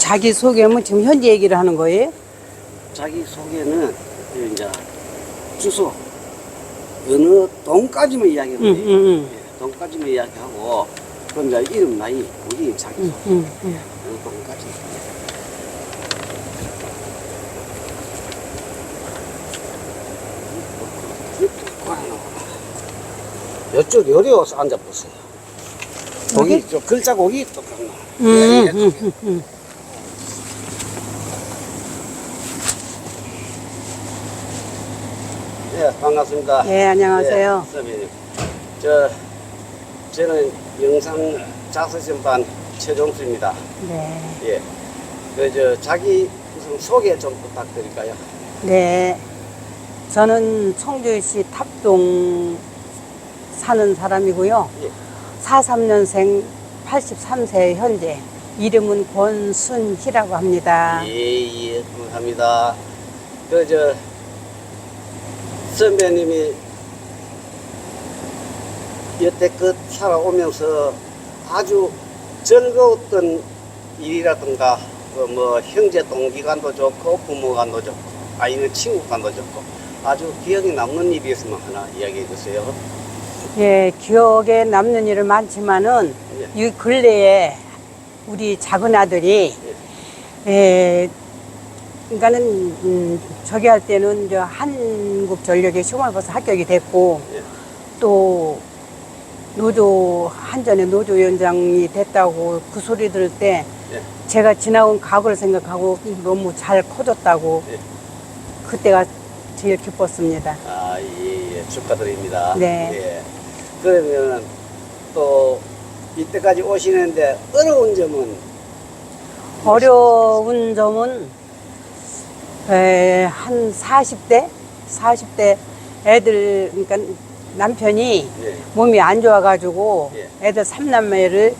자기 소개면 지금 현재 얘기를 하는 거예요? 자기 소개는 이제 주소 어느 동까지만 이야기하면 응, 돼요. 응, 응. 예, 동까지만 이야기하고 그럼 이제 이름 나이 우리 자기 응, 소개 응, 응. 어느 동까지 이쪽 요리 와서 앉아보세요. 고기, 여기? 저 글자 고기 똑같나? 음, 예, 음, 음, 음. 예, 반갑습니다. 예, 안녕하세요. 예, 선배님. 저, 저는 영상 자서전반 최종수입니다. 네. 예. 그, 저, 자기 우선 소개 좀 부탁드릴까요? 네. 저는 청주시 탑동 사는 사람이고요. 예. 43년생 83세 현재. 이름은 권순희라고 합니다. 예, 예, 감사합니다. 그, 저, 선배님이 여태껏 살아오면서 아주 즐거웠던 일이라든가, 그 뭐, 형제 동기간도 좋고, 부모간도 좋고, 아니면 친구간도 좋고, 아주 기억에 남는 일이 있으면 하나 이야기해 주세요. 예, 기억에 남는 일은 많지만은 예. 이 근래에 우리 작은 아들이 예, 그러니까는 음, 저기 할 때는 저한 국전력에 시험을봐서 합격이 됐고 예. 또 노조 한전의 노조위원장이 됐다고 그 소리 들을 때 예. 제가 지나온 과거를 생각하고 너무 잘 커졌다고 예. 그때가 제일 기뻤습니다. 아, 예, 예. 축하드립니다. 네. 예. 그러면 또 이때까지 오시는데 어려운 점은 어려운 점은 에, 한 40대 40대 애들 그러니까 남편이 예. 몸이 안 좋아가지고 예. 애들 삼남매를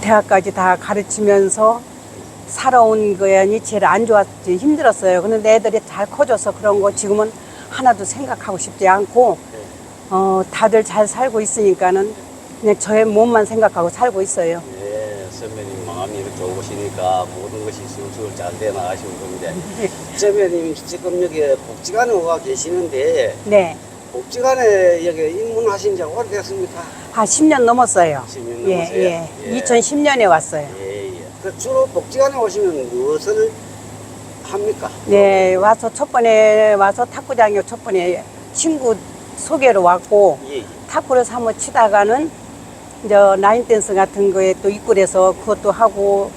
대학까지 다 가르치면서 살아온 거야니 제일 안 좋았지 힘들었어요. 그런데 애들이 잘 커져서 그런 거 지금은 하나도 생각하고 싶지 않고 예. 어, 다들 잘 살고 있으니까는 그냥 저의 몸만 생각하고 살고 있어요. 마음이 이렇게 좋으시니까 모든 것이 술술 잘 되나 아쉬운 건데 선배님 지금 여기 복지관에 와 계시는데 네. 복지관에 여기 입문하신 지 오래됐습니까? 한 10년 넘었어요. 10년 예, 넘으세요? 예. 예. 2010년에 왔어요. 예, 예. 그 주로 복지관에 오시면 무엇을 합니까? 네, 와서 첫 번에 와서 탁구장에 첫 번에 친구 소개로 왔고 예, 예. 탁구를 사모 치다가는 이제 라인 댄스 같은 거에 또 입구해서 그것도 하고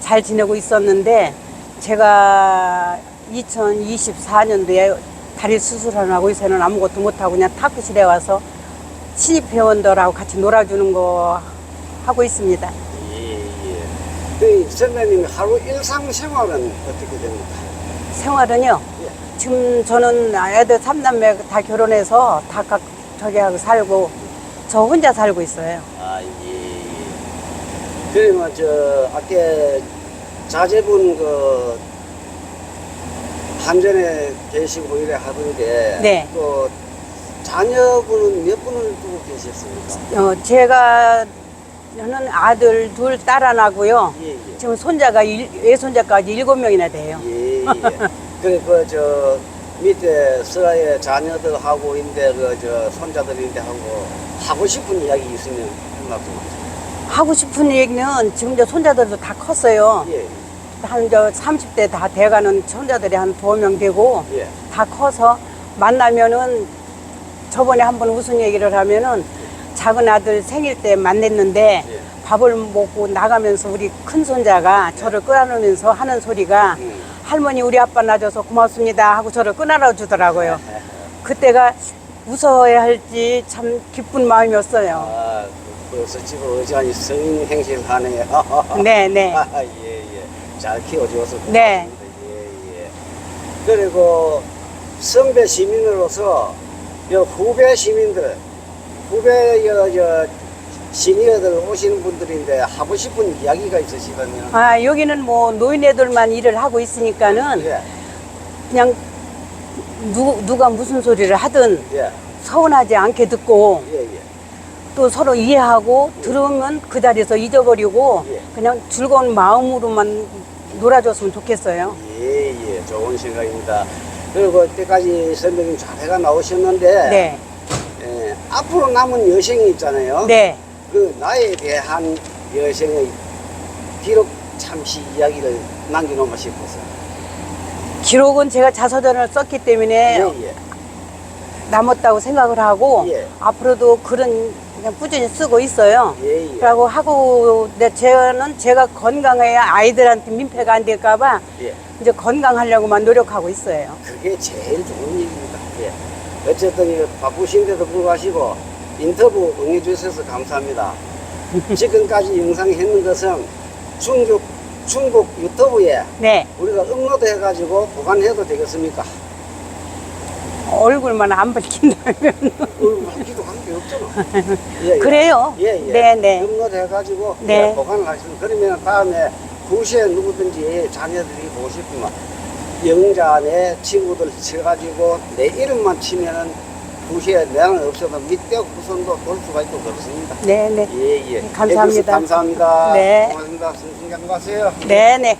잘 지내고 있었는데 제가 2024년도에 다리 수술을 하고 있어는 아무것도 못하고 그냥 탁구실에 와서 신입 회원들하고 같이 놀아주는 거 하고 있습니다. 예, 예. 그 선배님 하루 일상생활은 어떻게 됩니까? 생활은요. 예. 지금 저는 애들 삼남매 다 결혼해서 다 각 저기 하고 살고 저 혼자 살고 있어요. 아, 예, 예. 그러면 저 아까 자제분 그 한전에 계시고 이래 하던데 네. 또 자녀분은 몇 분을 두고 계셨습니까? 어, 제가 저는 아들 둘, 딸 하나고요. 예, 예. 지금 손자가 일, 외손자까지 일곱 명이나 돼요. 예, 예. 그래 그저 밑에 슬라의 자녀들하고 인데 그저 손자들인데 하고 하고 싶은 이야기 있으면 한 말씀 하세요. 하고 싶은 얘기는 지금 저 손자들도 다 컸어요. 예, 한 저 30대 다 돼가는 손자들이 한 두 명 되고 예. 다 커서 만나면은 저번에 한번 무슨 얘기를 하면은 작은 아들 생일 때 만났는데 예. 밥을 먹고 나가면서 우리 큰 손자가 저를 끌어안으면서 하는 소리가 음. 할머니 우리 아빠 낳아줘서 고맙습니다 하고 저를 끌어안아 주더라고요. 그때가 웃어야 할지 참 기쁜 마음이었어요. 아, 그- 벌써 지금 의장이 성인 행실하네요. 네, 네. 아, 예, 예. 잘 키워줘서 고맙습니다. 네. 예, 예. 그리고 선배 시민으로서 여 후배 시민들, 후배 여, 여 시니어들 오시는 분들인데 하고 싶은 이야기가 있으시다면 아 여기는 뭐 노인 애들만 일을 하고 있으니까는 예, 그냥 누, 누가 무슨 소리를 하든 예, 서운하지 않게 듣고 예, 예. 또 서로 이해하고 들으면 그 자리에서 잊어버리고 예. 그냥 즐거운 마음으로만 놀아줬으면 좋겠어요. 예, 예, 좋은 생각입니다. 그리고 이때까지 선배님 자세가 나오셨는데, 네. 예, 앞으로 남은 여생이 있잖아요. 네. 그 나에 대한 여생의 기록 잠시 이야기를 남겨놓고 싶어서. 기록은 제가 자서전을 썼기 때문에 예, 예. 남았다고 생각을 하고 예. 앞으로도 글은 그냥 꾸준히 쓰고 있어요. 예, 예. 그러고 하고 근데 저는 제가 건강해야 아이들한테 민폐가 안 될까봐 예. 이제 건강하려고만 노력하고 있어요. 그게 제일 좋은 일입니다. 예. 어쨌든 이 바쁘신데도 불구하고 인터뷰 응해주셔서 감사합니다. 지금까지 영상 했는 것은 중국, 중국 유튜브에 네. 우리가 업로드 해가지고 보관해도 되겠습니까? 얼굴만 안 밝힌다면 얼굴 밝기도 관계 없잖아. 예, 예. 그래요. 예, 예. 네, 네. 업로드 해가지고 네. 예, 보관을 하시면 그러면 다음에 구시에 누구든지 자녀들이 보고 싶으면 영자 내 친구들 쳐가지고 내 이름만 치면은 구시에 내는 없어도 밑에 후손도 볼 수가 있고 그렇습니다. 네, 네. 예, 예. 감사합니다. 감사합니다. 네. 고맙습니다. 승승장 가세요. 네, 네.